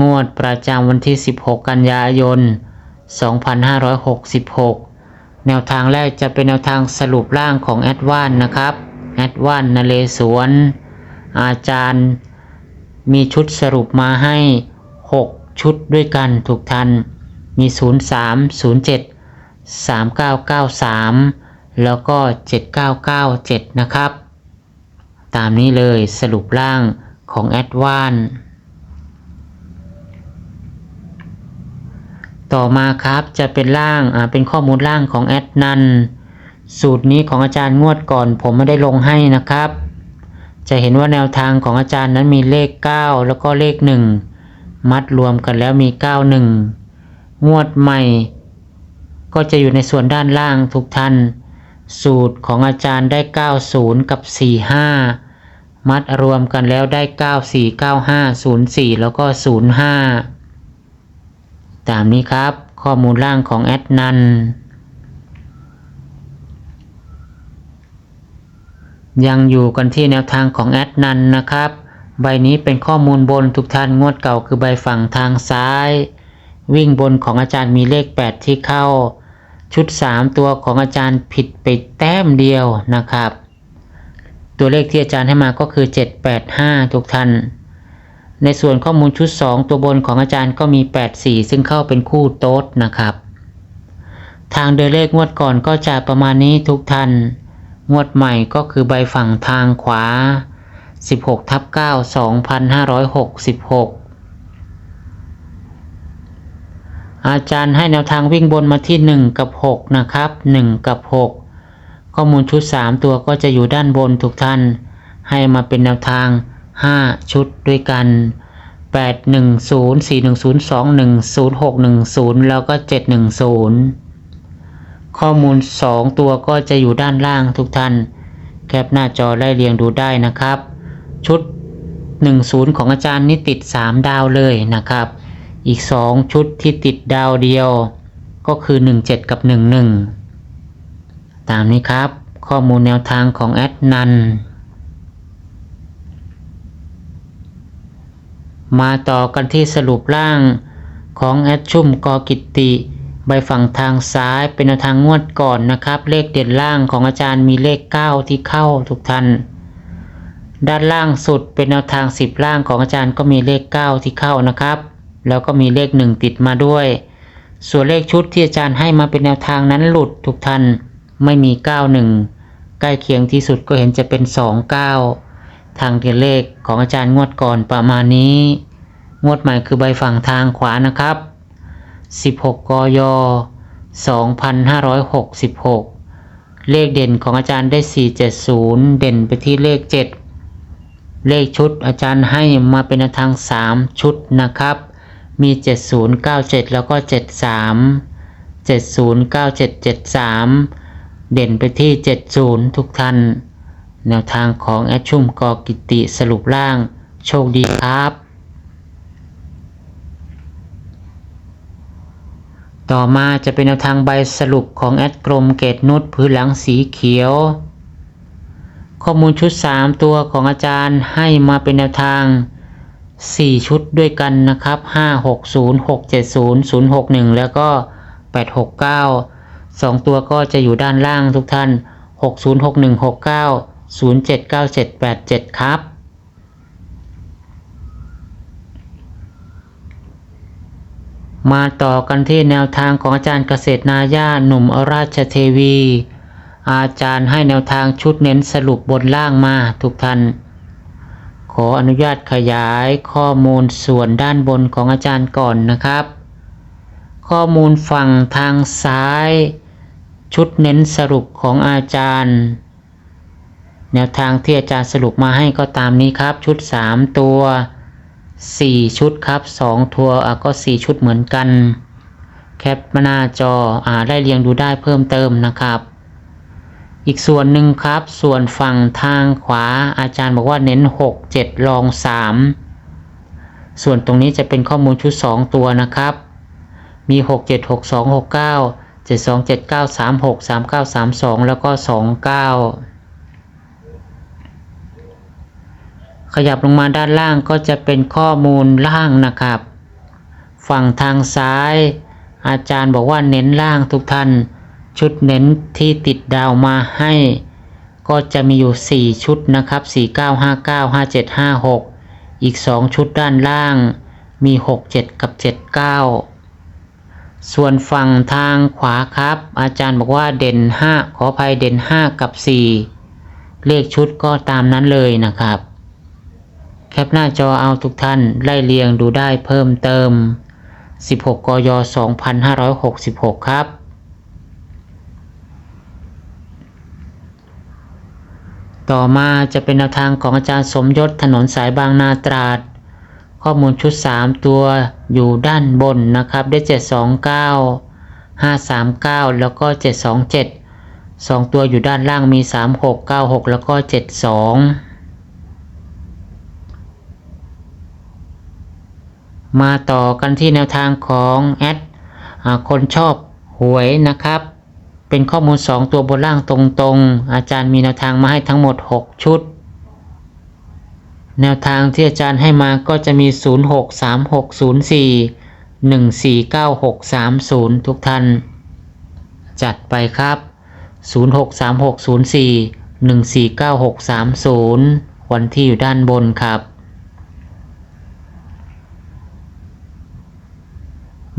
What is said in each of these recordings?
งวดประจำวันที่ 16 กันยายน 2566 แนวทางแรกจะเป็นแนวทางสรุปร่างของแอดวานนะครับ แอดวานนเลสวน อาจารย์มีชุดสรุปมาให้ 6 ชุดด้วยกันถูกทัน มี 03 07 3993 แล้วก็ 7997 นะครับ ตามนี้เลยสรุปร่างของแอดวาน ต่อมาครับจะเป็นร่างเป็นข้อมูลร่างของแอดนันสูตรนี้ของอาจารย์งวดก่อน ผมไม่ได้ลงให้นะครับ จะเห็นว่าแนวทางของอาจารย์นั้นมีเลข 9 แล้วก็เลข 1 มัดรวมกันแล้วมี 91 งวดใหม่ ก็จะอยู่ในส่วนด้านล่างทุกท่านสูตรของอาจารย์ได้ 90 กับ 45 มัดรวมกันแล้วได้ 94 95 04 แล้วก็ 05 ตามนี้ครับ ข้อมูลล่างของแอดนันยังอยู่กันที่แนวทางของแอดนันนะครับ ใบนี้เป็นข้อมูลบนทุกท่านงวดเก่าคือใบฝั่งทางซ้าย วิ่งบนของอาจารย์มีเลข 8 ที่เข้า ชุด 3 ตัวของอาจารย์ผิดไปแต้มเดียวนะครับ ตัวเลขที่อาจารย์ให้มาก็คือ 785 ทุกท่าน ในส่วนข้อมูลชุด 2 ตัวบนของอาจารย์ก็มี 84 ซึ่งเข้าเป็นคู่โต๊ดนะครับ ทางเดินเลขงวดก่อนก็จะประมาณนี้ทุกท่าน งวดใหม่ก็คือใบฝั่งทางขวา 16ทับ9 2566อาจารย์ให้แนวทางวิ่งบนมาที่ 1 กับ 6 นะครับ 1 กับ 6 ข้อมูลชุด 3 ตัวก็จะอยู่ด้านบนทุกท่าน ให้มาเป็นแนวทาง 5 ชุดด้วยกัน 8 1 0 4 1 0 2 1 0 6 1 0 แล้วก็ 710 ข้อมูล 2 ตัวก็จะอยู่ด้านล่างทุกท่าน แคปหน้าจอไล่เรียงดูได้นะครับ ชุด 10 ของอาจารย์นี่ติด 3 ดาวเลยนะครับ อีก 2 ชุดที่ติดดาวเดียว ก็คือ 17 กับ 11 ตามนี้ครับ ข้อมูลแนวทางของแอดนัน มาต่อกันที่สรุปร่างของแอดชุ่มกอกิติ ใบฝั่งทางซ้ายเป็นแนวทางงวดก่อนนะครับ เลขเด่นล่างของอาจารย์มีเลข 9 ที่เข้าทุกท่านด้านล่างสุดเป็นแนวทาง 10 ล่างของอาจารย์ก็มีเลข 9 ที่เข้านะครับ แล้วก็มีเลข 1 ติดมาด้วย ส่วนเลขชุดที่อาจารย์ให้มาเป็นแนวทางนั้นหลุดทุกท่านไม่มี 91 ใกล้เคียงที่สุดก็เห็นจะเป็น 29 ทางเดียนเลขของอาจารย์งวดก่อนประมาณนี้ งวดใหม่คือใบฝั่งทางขวานะครับ 16 กย 2566 เลขเด่นของอาจารย์ได้ 470 เด่นไปที่เลข 7 เลขชุดอาจารย์ให้มาเป็นทาง 3 ชุดนะครับ มี 7097 แล้วก็ 73 709773 เด่นไปที่ 70 ทุกท่าน แนวทางของแอดชุ่มกอกิติสรุปร่าง โชคดีครับ ต่อมาจะเป็นแนวทางใบสรุปของแอดกรมเกตนุชพื้นหลังสีเขียว ข้อมูลชุด 3 ตัวของอาจารย์ให้มาเป็นแนวทาง 4 ชุดด้วยกันนะครับ 5 6 0 6 7 0 0 6 1 แล้วก็ 8 6 9 2 ตัวก็จะอยู่ด้านล่างทุกท่าน 6 0 0 7 9 7 8 7 ครับ มาต่อกันที่แนวทางของอาจารย์เกษตรนาย่าหนุ่มอราชเทวี อาจารย์ให้แนวทางชุดเน้นสรุปบนล่างมาทุกท่านขออนุญาตขยายข้อมูลส่วนด้านบนของอาจารย์ก่อนนะครับ ข้อมูลฝั่งทางซ้าย ชุดเน้นสรุปของอาจารย์ แนวทางที่อาจารย์สรุปมาให้ก็ตามนี้ครับ ชุด 3 ตัว 4 ชุดครับ 2 ทัวร์ก็ 4 ชุดเหมือนกัน แคปมาหน้าจออ่าได้เรียงดูได้เพิ่มเติมนะครับ อีกส่วนหนึ่งครับ ส่วนฝั่งทางขวาอาจารย์บอกว่าเน้น 6 7รอง 3 ส่วนตรงนี้จะเป็นข้อมูลชุด 2 ตัวนะครับ มี 6 7 6 2 6 9 7 2 7 9 3 6 3 9 3 2 แล้วก็ 2 9 ขยับลงมาด้านล่างก็จะเป็นข้อมูลล่างนะครับ ฝั่งทางซ้าย อาจารย์บอกว่าเน้นล่างทุกท่าน ชุดเน้นที่ติดดาวมาให้ ก็จะมีอยู่ 4 ชุดนะครับ 4959 5756 อีก 2 ชุดด้านล่างมี 67 กับ 79ส่วนฝั่งทางขวาครับ อาจารย์บอกว่าเด่น 5 ขออภัยเด่น 5 กับ 4 เลขชุดก็ตามนั้นเลยนะครับ แคปหน้าจอเอาทุกท่านไล่เรียงดูได้เพิ่มเติม 16 กย 2566 ครับ ต่อมาจะเป็นแนวทางของอาจารย์สมยศถนนสายบางนาตราด ข้อมูลชุด 3 ตัวอยู่ด้านบนนะครับ ได้ 729 539 แล้วก็ 727 2 ตัวอยู่ด้านล่างมี 36 96 แล้วก็ 72 มาต่อกันที่แนวทางของแอดคนชอบหวยนะครับ เป็นข้อมูล 2 ตัวบนล่างตรงๆ อาจารย์มีแนวทางมาให้ทั้งหมด 6 ชุด แนวทางที่อาจารย์ให้มาก็จะมี 063604 149630 ทุกท่าน จัดไปครับ 063604 149630 วันที่อยู่ด้านบนครับ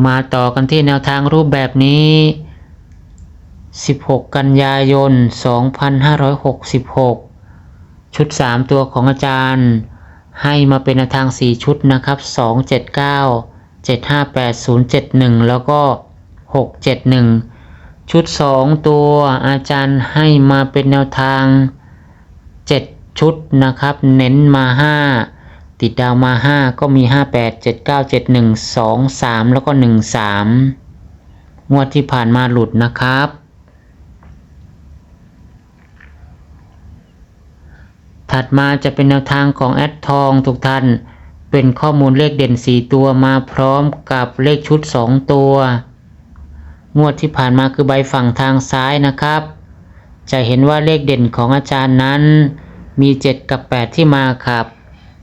มาต่อกันที่แนวทางรูปแบบนี้ 16 กันยายน 2566 ชุด 3 ตัวของอาจารย์ ให้มาเป็นแนวทาง 4 ชุดนะครับ 279 758 071 แล้วก็ 671 ชุด 2 ตัวอาจารย์ให้มาเป็นแนวทาง 7 ชุดนะครับ เน้นมา 5 ติดดาวมา 5 ก็มี 58 79 71 2 3 แล้วก็ 1 3 งวดที่ผ่านมาหลุดนะครับ ถัดมาจะเป็นแนวทางของแอดทองทุกท่าน เป็นข้อมูลเลขเด่น 4 ตัวมาพร้อมกับเลขชุด 2 ตัว งวดที่ผ่านมาคือใบฝั่งทางซ้ายนะครับ จะเห็นว่าเลขเด่นของอาจารย์นั้นมี 7 กับ 8 ที่มาครับ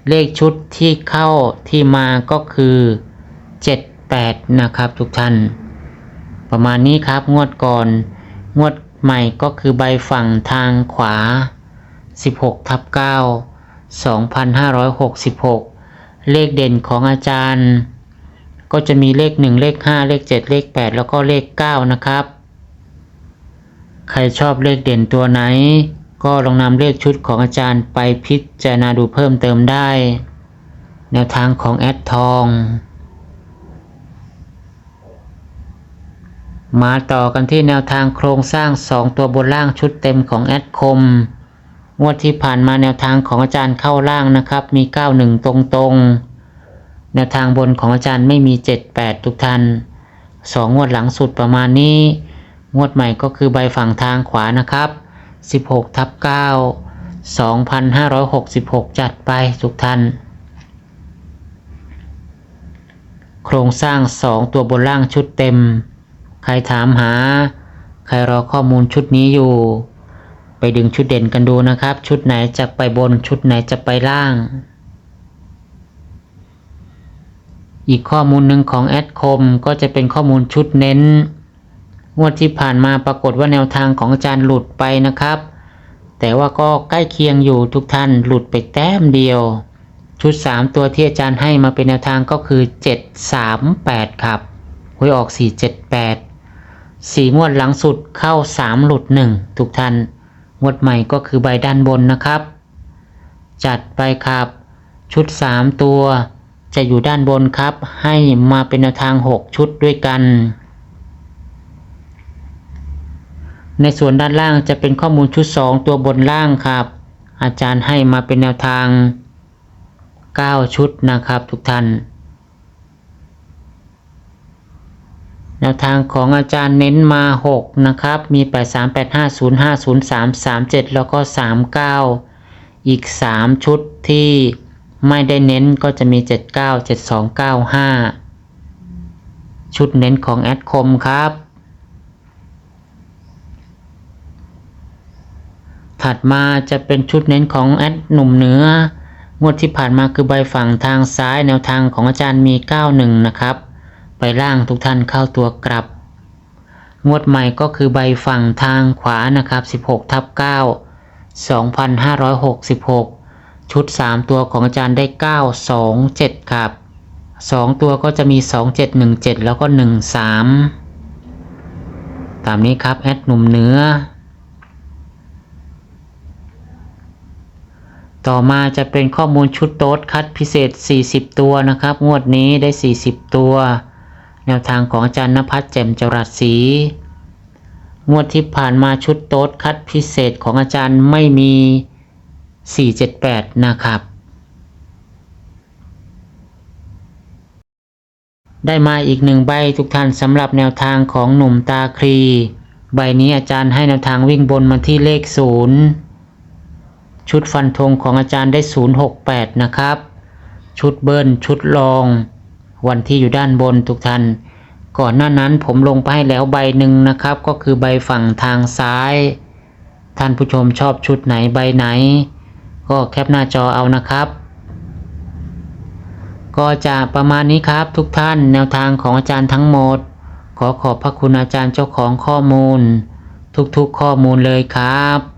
เลขชุดที่เข้าที่มาก็คือ 7 8 นะครับทุกท่าน ประมาณนี้ครับงวดก่อน งวดใหม่ก็คือใบฝั่งทางขวา 16ทับ9 2566 เลขเด่นของอาจารย์ ก็จะมีเลข 1 เลข 5 เลข 7 เลข 8 แล้วก็เลข 9 นะครับ ใครชอบเลขเด่นตัวไหน ก็ลองนำเลขชุดของอาจารย์ไปพิจารณาดูเพิ่มเติมได้ แนวทางของแอดทอง มาต่อกันที่แนวทางโครงสร้าง 2 ตัวบนล่างชุดเต็มของแอดคม งวดที่ผ่านมาแนวทางของอาจารย์เข้าล่างนะครับ มี 91 ตรงๆ แนวทางบนของอาจารย์ไม่มี 78 ทุกท่าน2งวดหลังสุดประมาณนี้ งวดใหม่ก็คือใบฝั่งทางขวานะครับ 16ทับ9 2566 จัดไปทุกท่าน โครงสร้าง 2 ตัวบนล่างชุดเต็ม ใครถามหา ใครรอข้อมูลชุดนี้อยู่ ไปดึงชุดเด่นกันดูนะครับ ชุดไหนจะไปบนชุดไหนจะไปล่าง อีกข้อมูลหนึ่งของแอดคมก็จะเป็นข้อมูลชุดเน้น งวดที่ผ่านมาปรากฏว่าแนวทางของอาจารย์หลุดไปนะครับ แต่ว่าก็ใกล้เคียงอยู่ทุกท่านหลุดไปแต้มเดียว ชุด 3 ตัวที่อาจารย์ให้มาเป็นแนวทางก็คือ 738 ครับหวยออก 478สี่งวดหลังสุดเข้า 3 หลุด 1 ทุกท่านงวดใหม่ก็คือใบด้านบนนะครับ จัดไปครับ ชุด 3 ตัวจะอยู่ด้านบนครับ ให้มาเป็นแนวทาง 6 ชุดด้วยกัน ในส่วนด้านล่างจะเป็นข้อมูลชุด 2 ตัวบนล่างครับ อาจารย์ให้มาเป็นแนวทาง 9 ชุดนะครับทุกท่าน แนวทางของอาจารย์เน้นมา 6 นะครับ มี 8 3 8 5 0 5 0 3 3 7 แล้วก็ 3 9 อีก 3 ชุดที่ไม่ได้เน้นก็จะมี 7 9 7 2 9 5 ชุดเน้นของแอดคมครับ ถัดมาจะเป็นชุดเน้นของแอดหนุ่มเหนืองวดที่ผ่านมาคือใบฝั่งทางซ้ายแนวทางของอาจารย์มี 91 นะครับ ไปล่างทุกท่านเข้าตัวกลับ งวดใหม่ก็คือใบฝั่งทางขวานะครับ 16 ทับ 9 2566 ชุด 3 ตัวของอาจารย์ได้ 927 ครับ 2 ตัวก็จะมี 2717 แล้วก็ 13 ตามนี้ครับ แอดหนุ่มเนื้อ ต่อมาจะเป็นข้อมูลชุดโต๊ดคัดพิเศษ 40 ตัวนะครับ งวดนี้ได้ 40 ตัว แนวทางของอาจารย์นภัสแจ่มจรัสศรีงวดที่ผ่านมาชุดโต๊ดคัดพิเศษของอาจารย์ไม่มี 478 นะครับ ได้มาอีกหนึ่งใบทุกท่านสำหรับแนวทางของหนุ่มตาครี ใบนี้อาจารย์ให้แนวทางวิ่งบนมาที่เลข 0 ชุดฟันธงของอาจารย์ได้ 068 นะครับ ชุดเบิ้ลชุดรอง วันที่อยู่ด้านบนทุกท่าน ก่อนหน้านั้นผมลงไปให้แล้วใบหนึ่งนะครับ ก็คือใบฝั่งทางซ้าย ท่านผู้ชมชอบชุดไหนใบไหน ก็แคปหน้าจอเอานะครับ ก็จะประมาณนี้ครับทุกท่านแนวทางของอาจารย์ทั้งหมด ขอขอบพระคุณอาจารย์เจ้าของข้อมูล ทุกๆข้อมูลเลยครับ